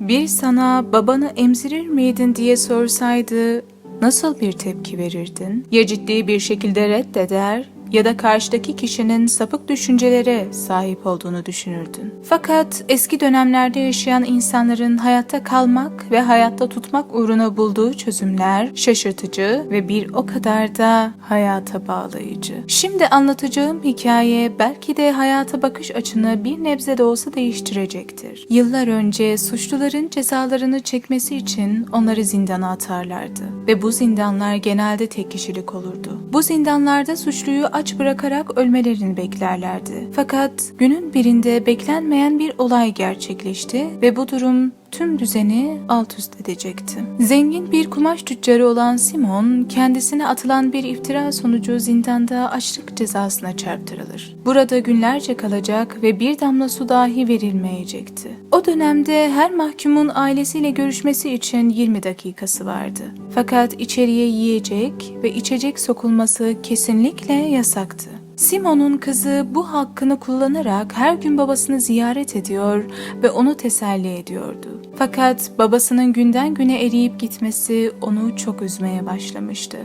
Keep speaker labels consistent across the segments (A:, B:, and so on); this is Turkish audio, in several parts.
A: Bir sana babanı emzirir miydin diye sorsaydı nasıl bir tepki verirdin? Ya ciddi bir şekilde reddeder ya da karşıdaki kişinin sapık düşüncelere sahip olduğunu düşünürdün. Fakat eski dönemlerde yaşayan insanların hayatta kalmak ve hayatta tutmak uğruna bulduğu çözümler şaşırtıcı ve bir o kadar da hayata bağlayıcı. Şimdi anlatacağım hikaye belki de hayata bakış açını bir nebze de olsa değiştirecektir. Yıllar önce suçluların cezalarını çekmesi için onları zindana atarlardı ve bu zindanlar genelde tek kişilik olurdu. Bu zindanlarda suçluyu aç bırakarak ölmelerini beklerlerdi. Fakat günün birinde beklenmeyen bir olay gerçekleşti ve bu durum tüm düzeni alt üst edecekti. Zengin bir kumaş tüccarı olan Simon, kendisine atılan bir iftira sonucu zindanda açlık cezasına çarptırılır. Burada günlerce kalacak ve bir damla su dahi verilmeyecekti. O dönemde her mahkumun ailesiyle görüşmesi için 20 dakikası vardı. Fakat içeriye yiyecek ve içecek sokulması kesinlikle yasaktı. Simon'un kızı bu hakkını kullanarak her gün babasını ziyaret ediyor ve onu teselli ediyordu. Fakat babasının günden güne eriyip gitmesi onu çok üzmeye başlamıştı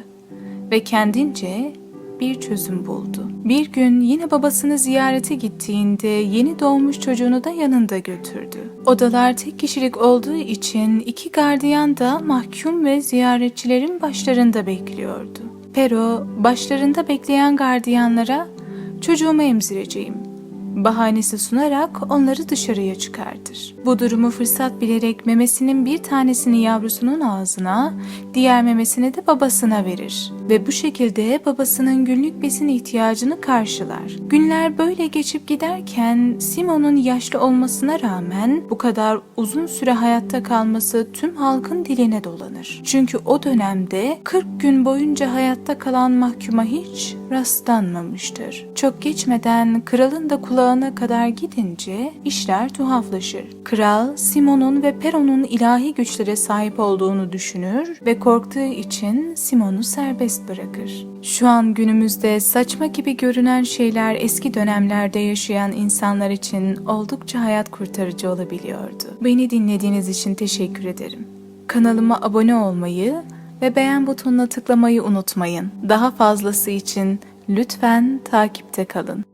A: ve kendince bir çözüm buldu. Bir gün yine babasını ziyarete gittiğinde yeni doğmuş çocuğunu da yanında götürdü. Odalar tek kişilik olduğu için iki gardiyan da mahkum ve ziyaretçilerin başlarında bekliyordu. Pero başlarında bekleyen gardiyanlara çocuğumu emzireceğim bahanesi sunarak onları dışarıya çıkartır. Bu durumu fırsat bilerek memesinin bir tanesini yavrusunun ağzına, diğer memesini de babasına verir ve bu şekilde babasının günlük besin ihtiyacını karşılar. Günler böyle geçip giderken Simon'un yaşlı olmasına rağmen bu kadar uzun süre hayatta kalması tüm halkın diline dolanır. Çünkü o dönemde 40 gün boyunca hayatta kalan mahkuma hiç rastlanmamıştır. Çok geçmeden kralın da kulağına kadar gidince işler tuhaflaşır. Kral Simon'un ve Peron'un ilahi güçlere sahip olduğunu düşünür ve korktuğu için Simon'u serbest bırakır. Şu an günümüzde saçma gibi görünen şeyler eski dönemlerde yaşayan insanlar için oldukça hayat kurtarıcı olabiliyordu. Beni dinlediğiniz için teşekkür ederim. Kanalıma abone olmayı ve beğen butonuna tıklamayı unutmayın. Daha fazlası için lütfen takipte kalın.